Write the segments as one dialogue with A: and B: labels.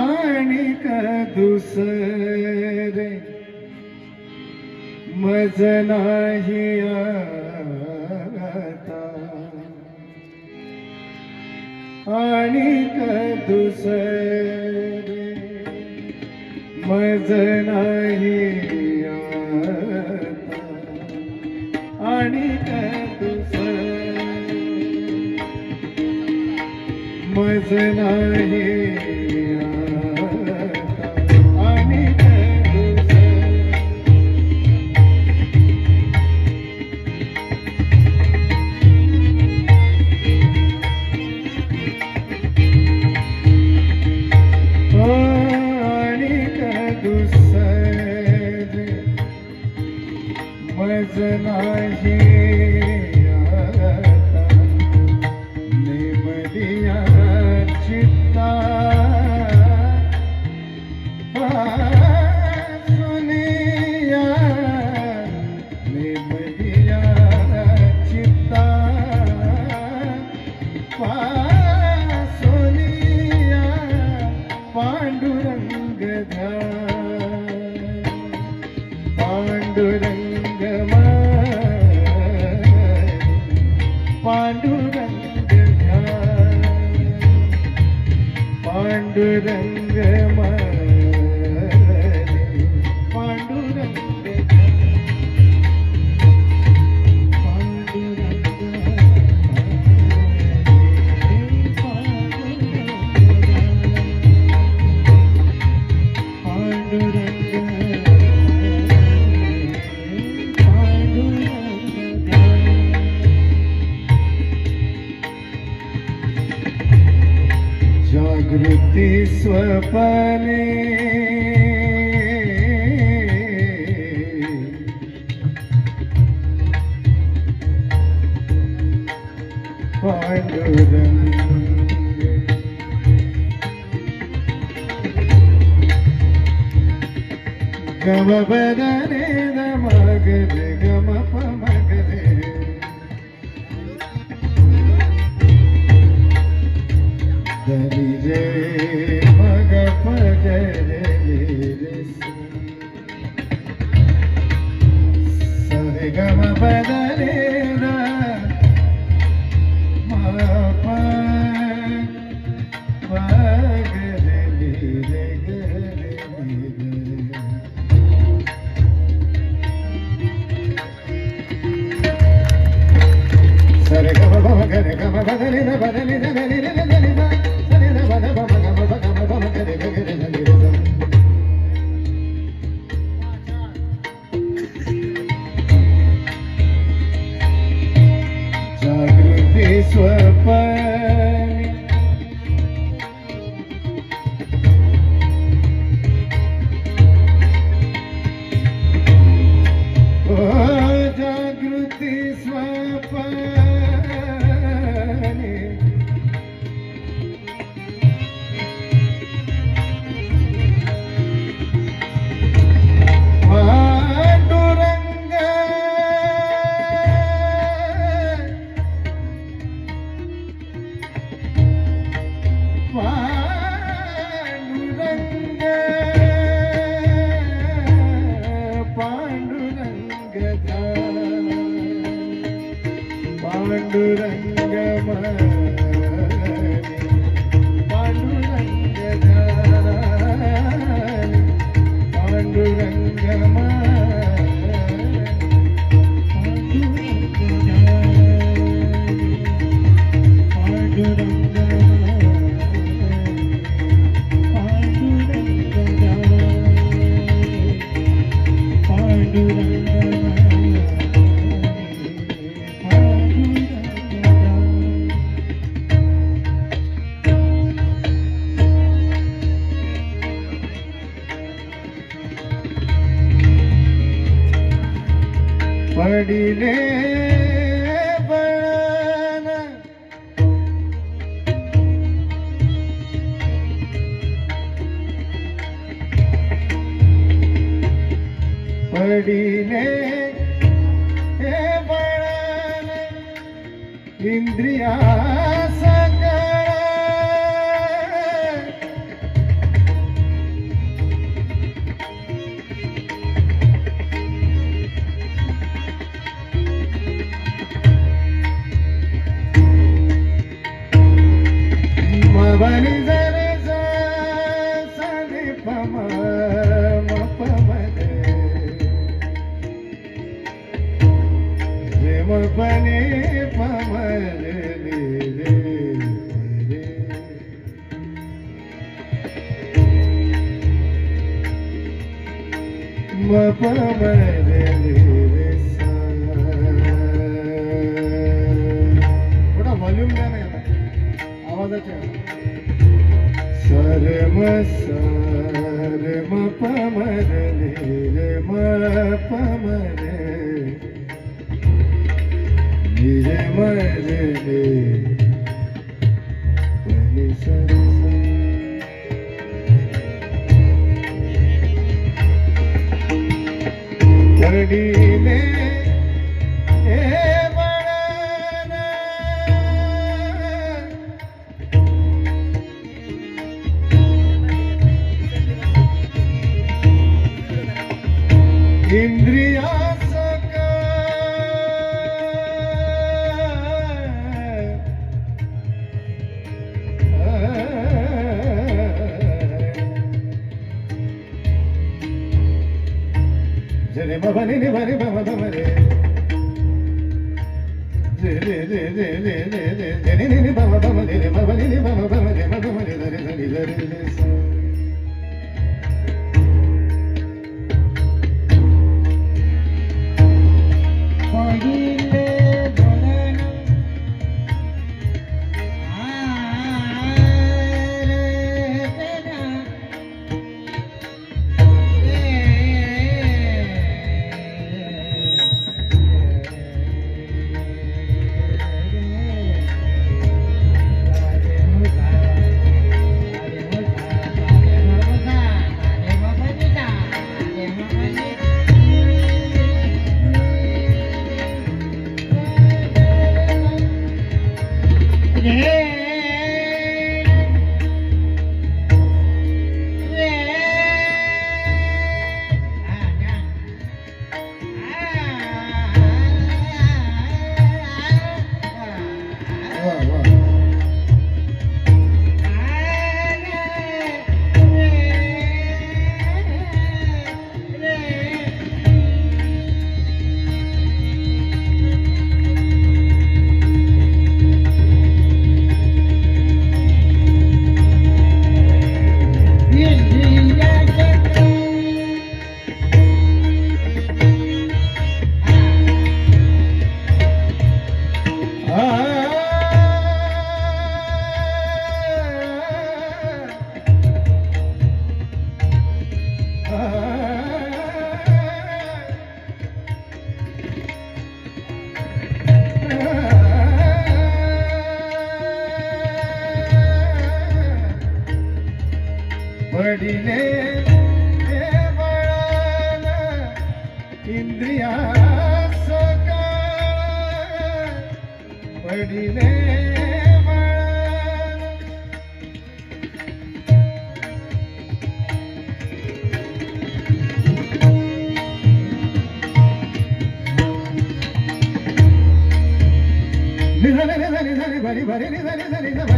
A: माणिक दुसरे. मज नाही आणिक दुसरे. मज नाही आणिक दुसरे. मज नाही finer than Gama badane gama pa gama badane Madura. ইন্দ্রিয়া थोडा व्हॉल्यूम द्या ना आवाजाच्या. सर ధరి భవని నివరి భవధమరే జని భవ భమ ధరి భవని భవ భమ ధరి భవని ధరి ధరి ధరి ధరి ధరి ధరి ధరి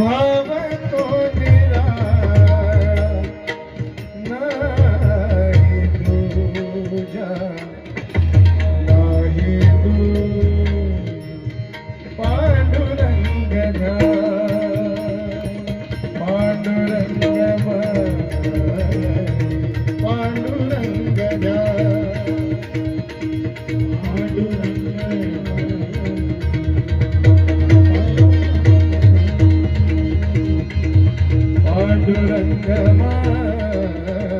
A: Bye. Öldüren kemal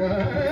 A: तुका